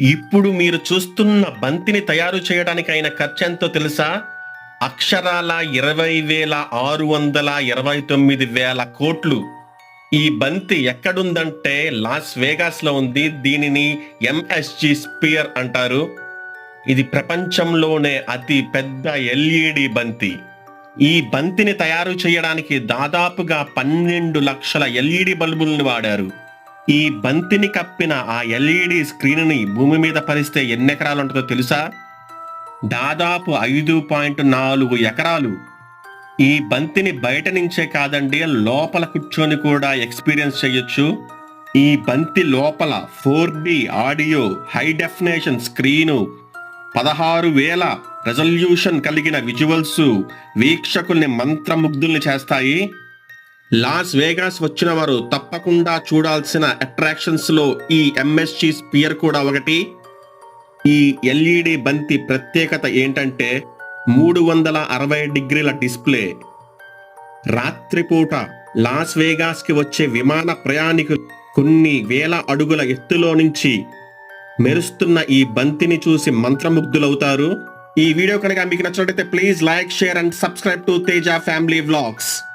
ఇప్పుడు మీరు చూస్తున్న బంతిని తయారు చేయడానికి అయిన ఖర్చు ఎంతో తెలుసా? అక్షరాల ఇరవై వేల ఆరు వందల ఇరవై తొమ్మిది వేల కోట్లు. ఈ బంతి ఎక్కడుందంటే లాస్ వేగాస్లో ఉంది. దీనిని ఎంఎస్జి స్పియర్ అంటారు. ఇది ప్రపంచంలోనే అతి పెద్ద ఎల్ఈడి బంతి. ఈ బంతిని తయారు చేయడానికి దాదాపుగా పన్నెండు లక్షల ఎల్ఈడి బల్బుల్ని వాడారు. ఈ బంతిని కప్పిన ఆ ఎల్ఈడి స్క్రీన్ని భూమి మీద పరిస్తే ఎన్ని ఎకరాలు ఉంటుందో తెలుసా? దాదాపు ఐదు పాయింట్ నాలుగు ఎకరాలు. ఈ బంతిని బయట నుంచే కాదండి లోపల కూర్చొని కూడా ఎక్స్పీరియన్స్ చేయొచ్చు. ఈ బంతి లోపల four D audio high definition screen పదహారు వేల రెజల్యూషన్ కలిగిన విజువల్స్ వీక్షకుల్ని మంత్రముగ్ధుల్ని చేస్తాయి. లాస్ వేగాస్ వచ్చిన వారు తప్పకుండా చూడాల్సిన అట్రాక్షన్స్లో ఈ ఎంఎస్జి స్పియర్ కూడా ఒకటి. ఈ ఎల్ఈడి బంతి ప్రత్యేకత ఏంటంటే మూడు వందల అరవై డిగ్రీల డిస్ప్లే. రాత్రిపూట లాస్ వేగాస్కి వచ్చే విమాన ప్రయాణికులు కొన్ని వేల అడుగుల ఎత్తులో నుంచి మెరుస్తున్న ఈ బంతిని చూసి మంత్రముగ్ధులవుతారు. ఈ వీడియో కనుక మీకు నచ్చినట్లయితే please like share and subscribe to Teja family vlogs.